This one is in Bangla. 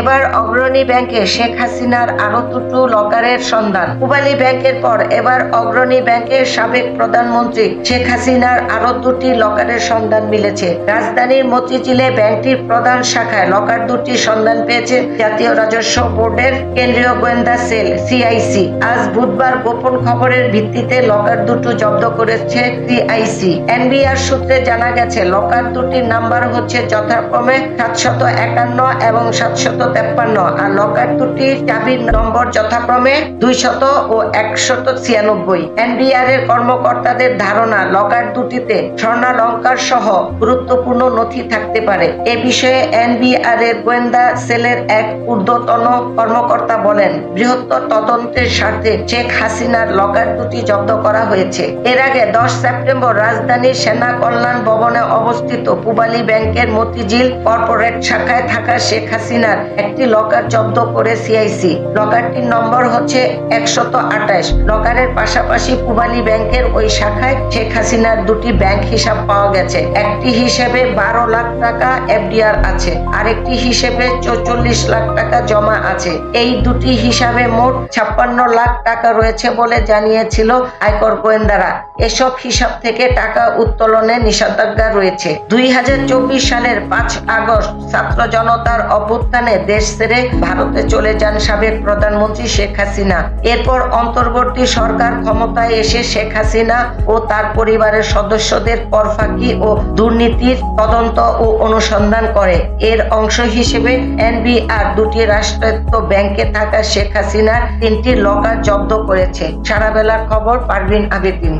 এবার অগ্রণী ব্যাংকে শেখ হাসিনার আরও দুটো লকারের সন্ধান। পূবালী ব্যাংকের পর এবার অগ্রণী ব্যাংকের সাবেক প্রধানমন্ত্রী শেখ হাসিনার আরও দুটি লকারের সন্ধান মিলেছে। রাজধানীর মতিঝিলে ব্যাংকটির প্রধান শাখায় লকার দুটি সন্ধান পেয়েছে জাতীয় রাজস্ব বোর্ডের কেন্দ্রীয় গোয়েন্দা সেল সিআইসি আজ বুধবার গোপন খবরের ভিত্তিতে লকার দুটো জব্দ করেছে সিআইসি এনবিআর সূত্রে জানা গেছে, লকার দুটির নাম্বার হচ্ছে যথাক্রমে সাতশত একান্ন এবং সাতশত তেপ্পান্ন। আর লকার দুটির চাবির নম্বর যথাক্রমে দুইশত ও একশত ছিয়ানব্বই। এনবিআর এর কর্মকর্তাদের ধারণা লকার দুটিতে স্বর্ণালঙ্কার সহ গুরুত্বপূর্ণ নথি থাকতে পারে। এ বিষয়ে এনবিআর এর গোয়েন্দা সেলের এক ঊর্ধ্বতন কর্মকর্তা বলেন, বৃহত্তর তদন্তের স্বার্থে শেখ হাসিনার লকার দুটি জব্দ করা হয়েছে। এর আগে দশ সেপ্টেম্বর রাজধানীর সেনা কল্যাণ ভবনে অবস্থিত পূবালী ব্যাংকের মতিঝিল কর্পোরেট শাখায় থাকা শেখ হাসিনার একটি লকার জব্দ করে সিআইসি লকারটির নম্বর হচ্ছে একশত আঠাশ। লকারের পাশাপাশি পূবালী ব্যাংকের ওই শাখায় শেখ হাসিনার দুটি ব্যাংক হিসাব পাওয়া গেছে। একটি হিসেবে বারো লাখ টাকা এফডিআর আছে, আরেকটি হিসেবে চৌচল্লিশ লাখ টাকা জমা আছে। এই দুটি হিসাবে মোট ছাপ্পান্ন লাখ টাকা রয়েছে বলে জানিয়েছিল আয়কর গোয়েন্দারা। এসব হিসাব থেকে টাকা উত্তোলনে নিষেধাজ্ঞা রয়েছে। দুই হাজার চব্বিশ সালের পাঁচ আগস্ট ছাত্র জনতার অভ্যুত্থানে দেশ ছেড়ে ভারতে চলে যান সাবেক প্রধানমন্ত্রী শেখ হাসিনা। এরপর অন্তর্বর্তী সরকার ক্ষমতায় এসে শেখ হাসিনা ও তার পরিবারের সদস্যদের কর ফাঁকি ও দুর্নীতির তদন্ত ও অনুসন্ধান করে। এর অংশ হিসেবে এনবিআর দুটি রাষ্ট্রায়ত্ত ব্যাংকে থাকা শেখ হাসিনার তিনটি লকার জব্দ করেছে। সারা বেলার খবর পারভিন আবেদিন।